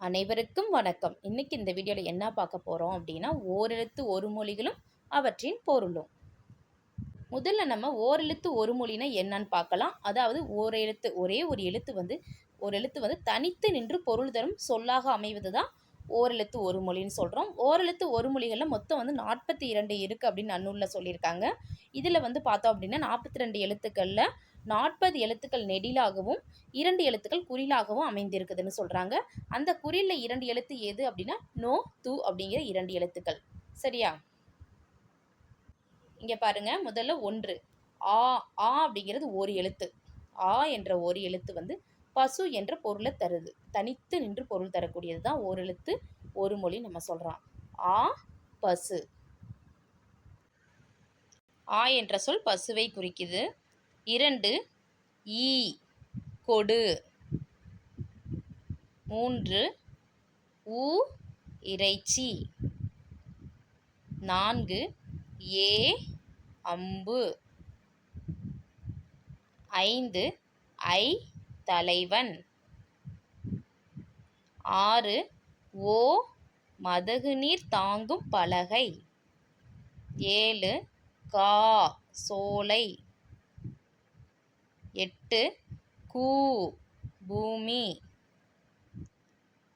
அனைவருக்கும் வணக்கம். இன்னைக்கு இந்த வீடியோவில் என்ன பார்க்க போகிறோம் அப்படின்னா ஓரெழுத்து ஒரு மொழிகளும் அவற்றின் பொருளும். முதல்ல நம்ம ஓரெழுத்து ஒரு மொழினா என்னன்னு பார்க்கலாம். அதாவது ஓரெழுத்து ஒரே ஒரு எழுத்து வந்து ஒரு எழுத்து வந்து தனித்து நின்று பொருள் தரும் சொல்லாக அமைவது தான் ஓரெழுத்து ஒரு மொழின்னு சொல்கிறோம் ஓரெழுத்து ஒரு மொழிகளில் மொத்தம் வந்து நாற்பத்தி இரண்டு இருக்குது அப்படின்னு நன்னூலில் சொல்லியிருக்காங்க. இதில் வந்து பார்த்தோம் அப்படின்னா நாற்பத்தி ரெண்டு எழுத்துக்களில் நாற்பது எழுத்துக்கள் நெடிலாகவும் இரண்டு எழுத்துக்கள் குறிலாகவும் அமைந்திருக்குதுன்னு சொல்கிறாங்க அந்த குறிலில் இரண்டு எழுத்து எது அப்படின்னா நோ து அப்படிங்கிற இரண்டு எழுத்துக்கள். சரியா? இங்கே பாருங்க முதல்ல ஒன்று. ஆ ஆ அப்படிங்கிறது ஒரு எழுத்து. ஆ என்ற ஒரு எழுத்து வந்து பசு என்ற பொருளை தருது. தனித்து நின்று பொருள் தரக்கூடியது தான் ஒரு எழுத்து ஒரு மொழி நம்ம சொல்கிறோம் ஆ பசு. ஆ என்ற சொல் பசுவை குறிக்குது. இரண்டு ஈ கொடு. மூன்று ஊ இறைச்சி. நான்கு ஏ அம்பு. ஐந்து ஐ தலைவன். ஆறு ஓ மதகு நீர் தாங்கும் பலகை. ஏழு கா சோலை. எட்டு கூ பூமி.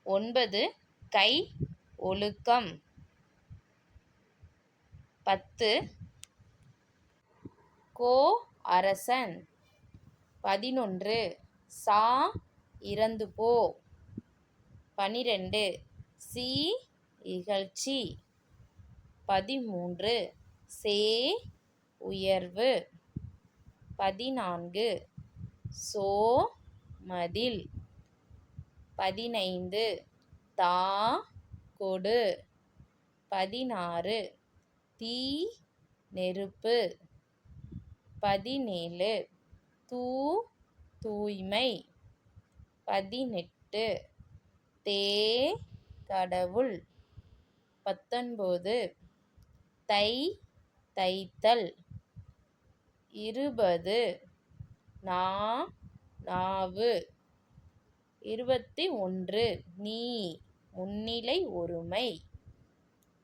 ஒன்பது கை ஒழுக்கம். பத்து கோ அரசன். பதினொன்று சா இறந்து போ. பனிரெண்டு சி இகழ்ச்சி. பதிமூன்று சே உயர்வு. பதினான்கு. சோ மதில். பதினைந்து. தா கொடு. பதினாறு. தீ நெருப்பு. பதினேழு. தூ தூய்மை. பதினெட்டு. தே கடவுள். பத்தொன்பது. தை தைத்தல். இருபது. நா நாவு. இருபத்தி ஒன்று. நீ முன்னிலை ஒருமை.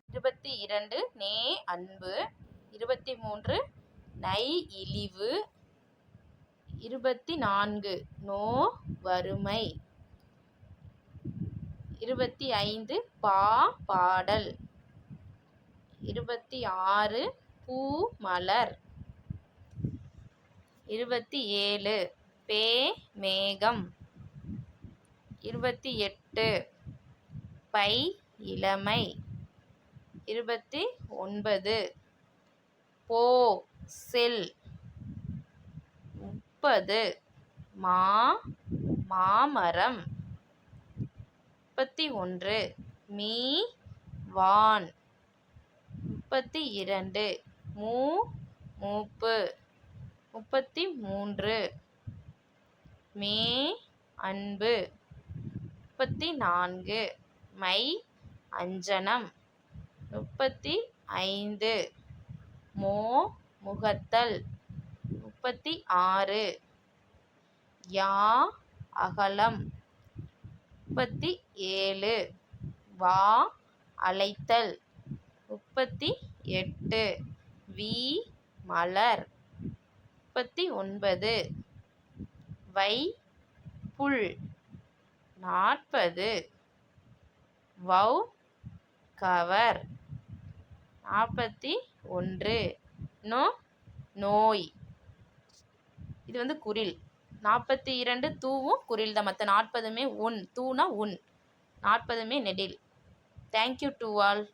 இருபத்தி இரண்டு. நே அன்பு. இருபத்தி மூன்று. நை இழிவு. இருபத்தி நான்கு. நோ வறுமை. இருபத்தி ஐந்து. பா பாடல். இருபத்தி ஆறு. பூ மலர். இருபத்தி ஏழு. பே மேகம். இருபத்தி எட்டு. பை இளமை. இருபத்தி ஒன்பது. போ செல். முப்பது. மா மாமரம். முப்பத்தி ஒன்று. மீ வான். முப்பத்தி இரண்டு. மூ மூப்பு. முப்பத்தி மூன்று மே அன்பு. முப்பத்தி நான்கு மை அஞ்சனம். முப்பத்தி ஐந்து மோ முகத்தல். முப்பத்தி ஆறு யா அகலம். முப்பத்தி ஏழு வா அழைத்தல் முப்பத்தி எட்டு வி மலர். முப்பத்தி ஒன்பது. வை புல். நாற்பது. வௌ கவர். நாற்பத்தி ஒன்று. நோ நோய். இது வந்து குரில். நாற்பத்தி இரண்டு தூவும் குரில் தான். மற்ற நாற்பதுமே உன். தூனா உன். நாற்பதுமே நெடில். Thank you to all